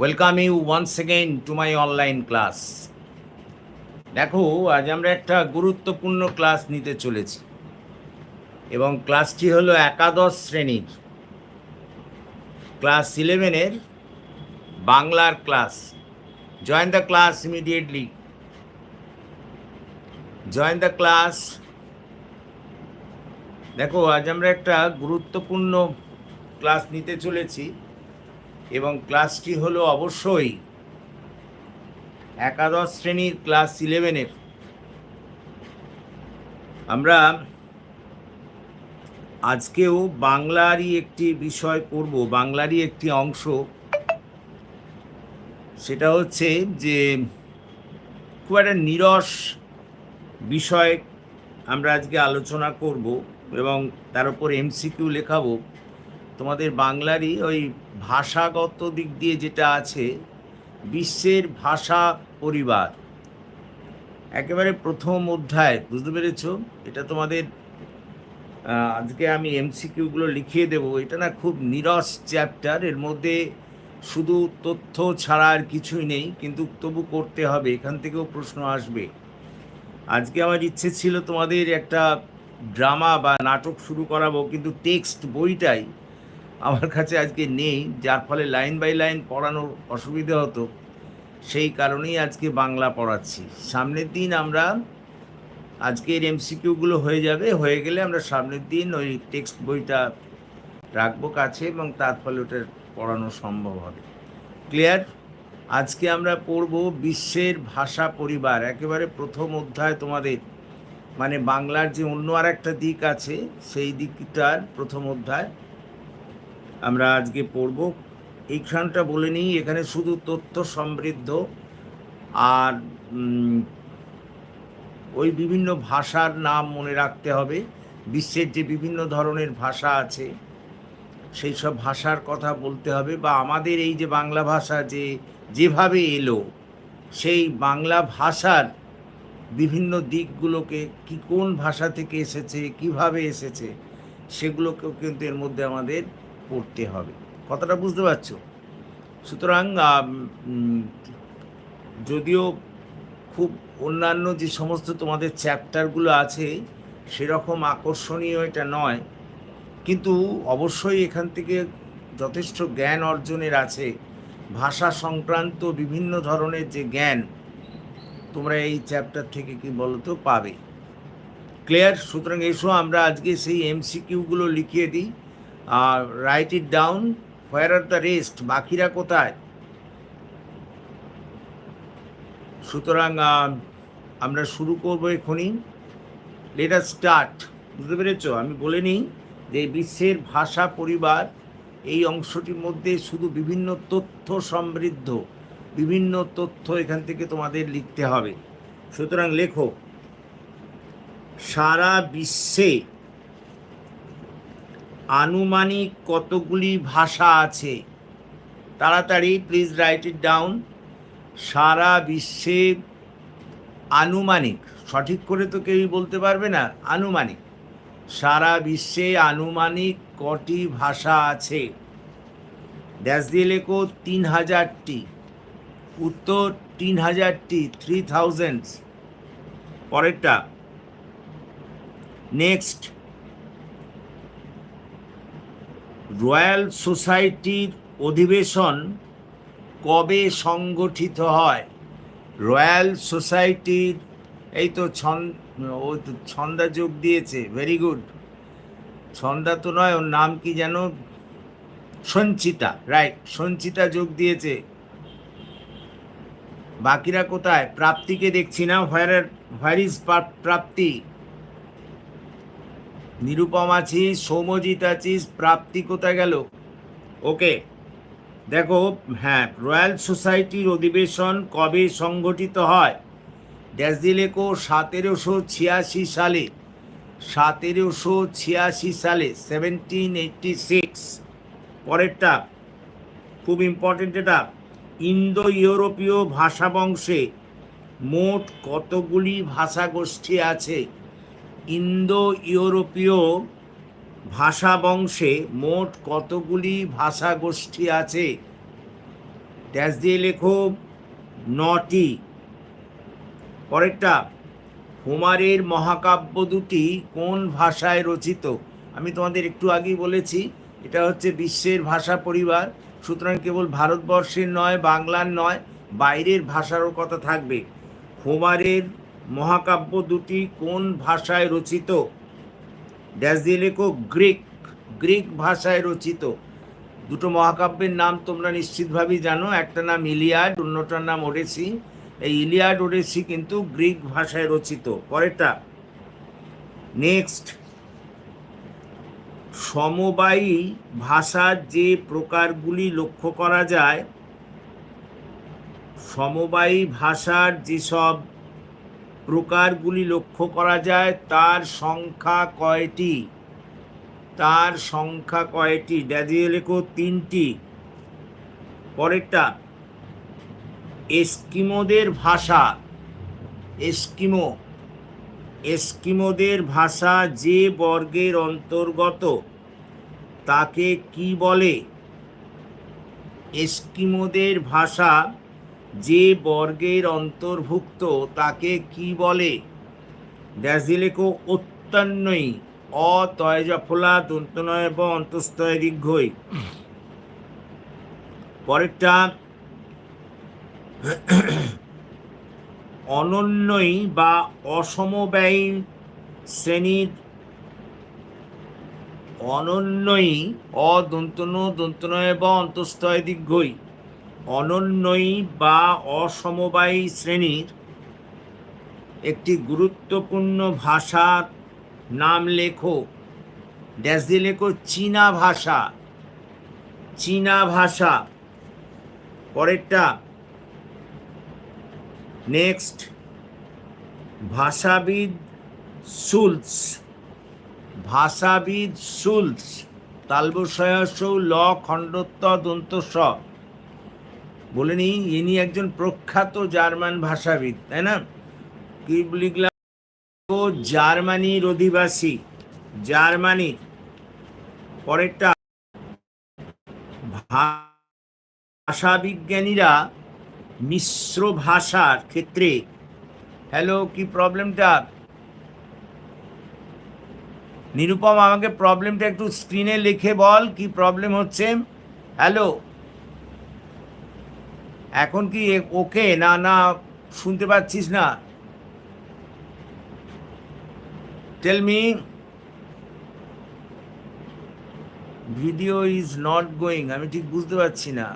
Welcome you once second to my online class দেখো, আজ আমরা একটা গুরুত্বপূর্ণ ক্লাস নিতে চলেছি। এবং ক্লাসটি হলো একাদশ শ্রেণির। ক্লাস ইলেভেনের বাংলার class join the class immediately join the class দেখো, আজ আমরা একটা গুরুত্বপূর্ণ ক্লাস নিতে চলেছি। এবং ক্লাসটি হলো অবশ্যই একাদশ শ্রেণির ক্লাস ইলেভেনের। আমরা আজকেও বাংলারই একটি বিষয় করব বাংলারই একটি অংশ। সেটা হচ্ছে যে খুব একটা নিরস বিষয় আমরা আজকে আলোচনা করব এবং তার উপর এমসিকিউ লেখাবো। তোমাদের বাংলারই ওই ভাষাগত দিক দিয়ে যেটা আছে, বিশ্বের ভাষা পরিবার। একেবারে প্রথম অধ্যায়, বুঝতে পেরেছ? এটা তোমাদের আজকে আমি এমসিকিউগুলো লিখিয়ে দেব। এটা না খুব নিরস চ্যাপ্টার, এর মধ্যে শুধু তথ্য ছাড়া আর কিছুই নেই, কিন্তু তবু করতে হবে, এখান থেকেও প্রশ্ন আসবে। আজকে আমার ইচ্ছে ছিল তোমাদের একটা ড্রামা বা নাটক শুরু করাবো, কিন্তু টেক্সট বইটাই আমার কাছে আজকে নেই, যার ফলে লাইন বাই লাইন পড়ানোর অসুবিধে হতো। সেই কারণেই আজকে বাংলা পড়াচ্ছি। সামনের দিন আমরা, আজকের এমসিকিউগুলো হয়ে যাবে, হয়ে গেলে আমরা সামনের দিন ওই টেক্সট বইটা রাখব কাছে এবং তার ফলে ওটা পড়ানো সম্ভব হবে। ক্লিয়ার? আজকে আমরা পড়ব বিশ্বের ভাষা পরিবার। একেবারে প্রথম অধ্যায় তোমাদের। মানে বাংলার যে অন্য আর একটা দিক আছে, সেই দিকটার প্রথম অধ্যায়। আমরা আজকে পড়ব। এইখানটা বলে নিই, এখানে শুধু তথ্য সমৃদ্ধ আর ওই বিভিন্ন ভাষার নাম মনে রাখতে হবে। বিশ্বের যে বিভিন্ন ধরনের ভাষা আছে, সেই সব ভাষার কথা বলতে হবে বা আমাদের এই যে বাংলা ভাষা যে, যেভাবে এলো, সেই বাংলা ভাষার বিভিন্ন দিকগুলোকে কি কোন ভাষা থেকে এসেছে, কীভাবে এসেছে, সেগুলোকেও কিন্তু এর মধ্যে আমাদের পড়তে হবে। কথাটা বুঝতে পারছ? সুতরাং যদিও খুব অন্যান্য যে সমস্ত তোমাদের চ্যাপ্টারগুলো আছে, সেরকম আকর্ষণীয় এটা নয়। কিন্তু অবশ্যই এখান থেকে যথেষ্ট জ্ঞান অর্জনের আছে। ভাষা সংক্রান্ত বিভিন্ন ধরনের যে জ্ঞান তোমরা এই চ্যাপ্টার থেকে কি বলতো পাবে। ক্লিয়ার? সুতরাং এসো, আমরা আজকে সেই এমসিকিউগুলো লিখিয়ে দিই। Write it down where are the rest বাকিরা কোথায়? সুতরাং আমরা শুরু করব এখনই লেট আস স্টার্ট বুঝতে পেরেছ? আমি বলে নিই যে বিশ্বের ভাষা পরিবার এই অংশটির মধ্যে শুধু বিভিন্ন তথ্য সমৃদ্ধ, বিভিন্ন তথ্য এখান থেকে তোমাদের লিখতে হবে। সুতরাং লেখো, সারা বিশ্বে আনুমানিক কতগুলি ভাষা আছে? তাড়াতাড়ি প্লিজ রাইট ইট ডাউন সারা বিশ্বে আনুমানিক, সঠিক করে তো কেউই বলতে পারবে না, আনুমানিক। সারা বিশ্বে আনুমানিক কটি ভাষা আছে? ড্যাশ দিয়ে লেখো তিন হাজারটি। উত্তর, তিন হাজারটি থ্রি থাউজেন্ডস পরেরটা। নেক্সট রয়্যাল সোসাইটির অধিবেশন কবে সংগঠিত হয়? রয়্যাল সোসাইটির, এই তো ছন, ও তো ছন্দা যোগ দিয়েছে ভেরি গুড ছন্দা তো নয়, ওর নাম কি যেন? সঞ্চিতা রাইট সঞ্চিতা যোগ দিয়েছে। বাকিরা কোথায়? প্রাপ্তিকে দেখছি না where where is Prapti? Nirupam আছিস সৌমজিৎ আছিস, প্রাপ্তি কোথায় গেল? ওকে, দেখো হ্যাঁ রয়্যাল সোসাইটির অধিবেশন কবে সংগঠিত হয়? ড্যাশ সতেরোশো ছিয়াশি সালে, সতেরোশো ছিয়াশি সালে, সেভেন্টিন এইটটি সিক্স, পরেরটা, খুব ইম্পর্টেন্ট এটা ইন্দো ইউরোপীয় ভাষা বংশে মোট কতগুলি ভাষাগোষ্ঠী আছে? ইন্দো ইউরোপীয় ভাষা বংশে মোট কতগুলি ভাষাগোষ্ঠী আছে? ড্যাশ দিয়ে লেখো, নটি। পরেরটা, হোমারের মহাকাব্য দুটি কোন ভাষায় রচিত? আমি তোমাদের একটু আগেই বলেছি, এটা হচ্ছে বিশ্বের ভাষা পরিবার। সুতরাং কেবল ভারতবর্ষের নয়, বাংলার নয়, বাইরের ভাষারও কথা থাকবে। হোমারের মহাকাব্য দুটি কোন ভাষায় রচিত? ড্যাশ দিয়ে লেখো গ্রিক গ্রিক ভাষায় রচিত। দুটো মহাকাব্যের নাম তোমরা নিশ্চিতভাবেই জানো। একটা নাম ইলিয়াড, অন্যটার নাম ওডেসি। এই ইলিয়াড, ওডেসি কিন্তু গ্রিক ভাষায় রচিত। পরেরটা। নেক্সট। সমবায়ী ভাষার যে প্রকারগুলি লক্ষ্য করা যায়, সমবায়ী ভাষার যেসব প্রকারগুলি লক্ষ্য করা যায়, তার সংখ্যা কয়টি? তার সংখ্যা কয়টি? লেখো, তিনটি। পরেরটা, এস্কিমোদের ভাষা। এস্কিমো, এস্কিমোদের ভাষা যে বর্গের অন্তর্গত, তাকে কি বলে? এস্কিমোদের ভাষা যে বর্গের অন্তর্ভুক্ত তাকে কি বলে? লেখো অত্যন্যই অতয় জফলা দন্তনয় এবং অন্তস্তয় দীর্ঘই পরেরটা অনন্যই বা অসমব্যয়ী শ্রেণির অনন্যই অদন্তন দন্তনয় বা অন্তস্তয় দীর্ঘই অনন্যই বা অসমবায়ী শ্রেণির একটি গুরুত্বপূর্ণ ভাষার নাম লেখো। ড্যাশ দিয়ে লেখো চীনা ভাষা। চীনা ভাষা। পরেরটা, নেক্সট, ভাষাবিদ সুলস। ভাষাবিদ শুলস তালবসয়স ল খণ্ডত্ব দন্ত স বলে নি ইনি একজন প্রখ্যাত জার্মান ভাষাবিদ, তাই না? কি লিখলাম জার্মানির অধিবাসী জার্মানির পরেরটা ভাষাবিজ্ঞানীরা মিশ্র ভাষার ক্ষেত্রে, হ্যালো, কি প্রবলেমটা? নিরুপম, আমাকে প্রবলেমটা একটু স্ক্রিনে লিখে বল, কি প্রবলেম হচ্ছে? হ্যালো এখন কি ওকে? না না, শুনতে পাচ্ছিস না। Tell me video is not going আমি ঠিক বুঝতে পারছি না।